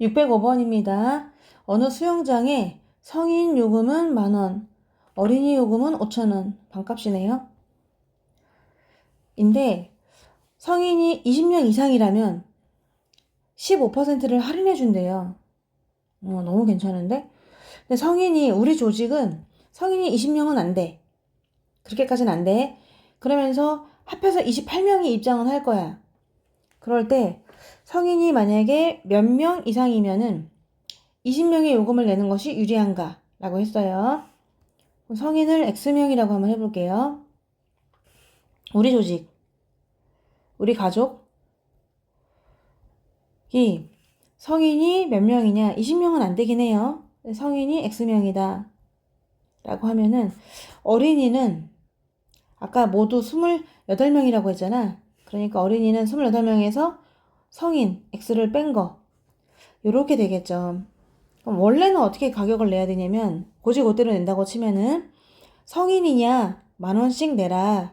605번입니다. 어느 수영장에 성인 요금은 만원, 어린이 요금은 5천원, 반값이네요. 인데, 성인이 20명 이상이라면 15%를 할인해 준대요. 어, 너무 괜찮은데? 근데 성인이, 우리 조직은 성인이 20명은 안 돼. 그렇게까지는 안 돼. 그러면서 합해서 28명이 입장은 할 거야. 그럴 때 성인이 만약에 몇 명 이상이면은 20명의 요금을 내는 것이 유리한가? 라고 했어요. 성인을 X명이라고 한번 해볼게요. 우리 조직, 우리 가족이 성인이 몇 명이냐? 20명은 안 되긴 해요. 성인이 X명이다. 라고 하면은 어린이는 아까 모두 28명이라고 했잖아. 그러니까 어린이는 28명에서 성인 X를 뺀 거. 요렇게 되겠죠. 그럼 원래는 어떻게 가격을 내야 되냐면 고지고대로 낸다고 치면은 성인이냐 만 원씩 내라.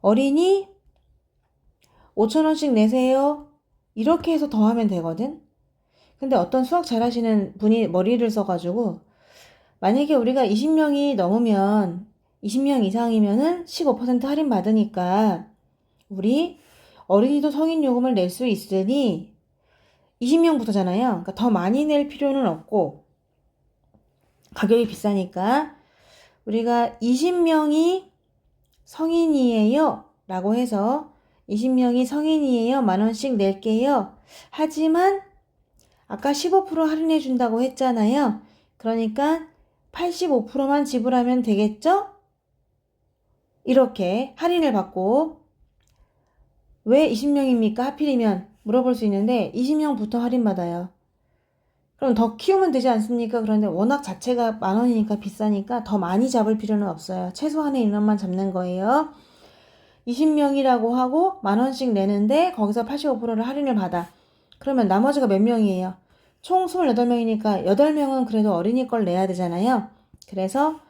어린이 5천 원씩 내세요. 이렇게 해서 더하면 되거든. 근데 어떤 수학 잘하시는 분이 머리를 써가지고 만약에 우리가 20명이 넘으면 20명 이상이면은 15% 할인 받으니까 우리 어린이도 성인 요금을 낼 수 있으니 20명부터잖아요. 그러니까 더 많이 낼 필요는 없고 가격이 비싸니까 우리가 20명이 성인이에요 라고 해서 20명이 성인이에요 만 원씩 낼게요 하지만 아까 15% 할인해 준다고 했잖아요 그러니까 85%만 지불하면 되겠죠? 이렇게 할인을 받고 왜 20명입니까? 하필이면 물어볼 수 있는데 20명부터 할인받아요. 그럼 더 키우면 되지 않습니까? 그런데 워낙 자체가 만 원이니까 비싸니까 더 많이 잡을 필요는 없어요. 최소한의 인원만 잡는 거예요. 20명이라고 하고 만 원씩 내는데 거기서 85%를 할인을 받아. 그러면 나머지가 몇 명이에요? 총 28명이니까 8명은 그래도 어린이 걸 내야 되잖아요. 그래서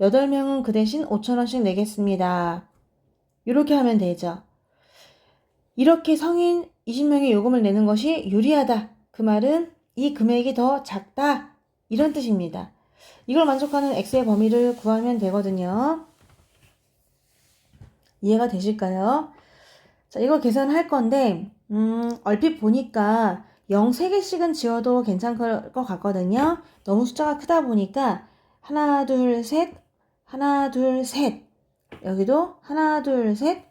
8명은 그 대신 5천원씩 내겠습니다. 이렇게 하면 되죠. 이렇게 성인 20명의 요금을 내는 것이 유리하다. 그 말은 이 금액이 더 작다. 이런 뜻입니다. 이걸 만족하는 X의 범위를 구하면 되거든요. 이해가 되실까요? 자, 이거 계산할 건데, 음, 얼핏 보니까 0 3개씩은 지워도 괜찮을 것 같거든요. 너무 숫자가 크다 보니까 하나, 둘, 셋, 하나, 둘, 셋. 여기도 하나, 둘, 셋,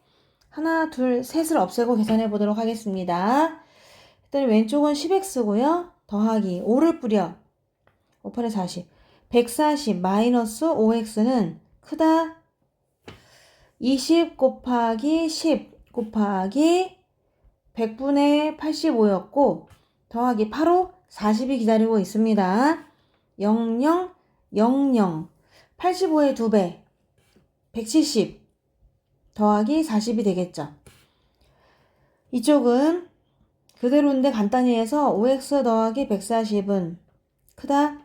하나, 둘, 셋을 없애고 계산해 보도록 하겠습니다. 일단 왼쪽은 10x고요. 더하기 5를 뿌려. 5, 8에 40. 140 마이너스 5x는 크다. 20 곱하기 10 곱하기 100분의 85였고 더하기 8호 40이 기다리고 있습니다. 00 00 85의 2배 170 더하기 40이 되겠죠. 이쪽은 그대로인데 간단히 해서 5x 더하기 140은 크다?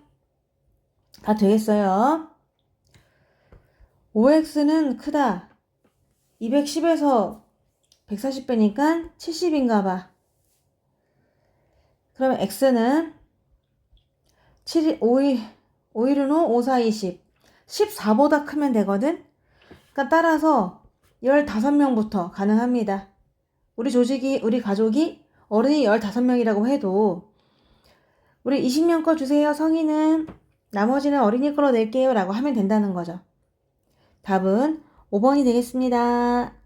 다 되겠어요. 5x는 크다. 210에서 140 빼니까 70인가 봐. 그러면 x는 7, 5일, 5일은 5, 5, 4, 20. 14보다 크면 되거든? 그러니까 따라서 15명부터 가능합니다. 우리 조직이, 우리 가족이 어른이 15명이라고 해도 우리 20명 거 주세요. 성인은 나머지는 어린이 거로 낼게요. 라고 하면 된다는 거죠. 답은 5번이 되겠습니다.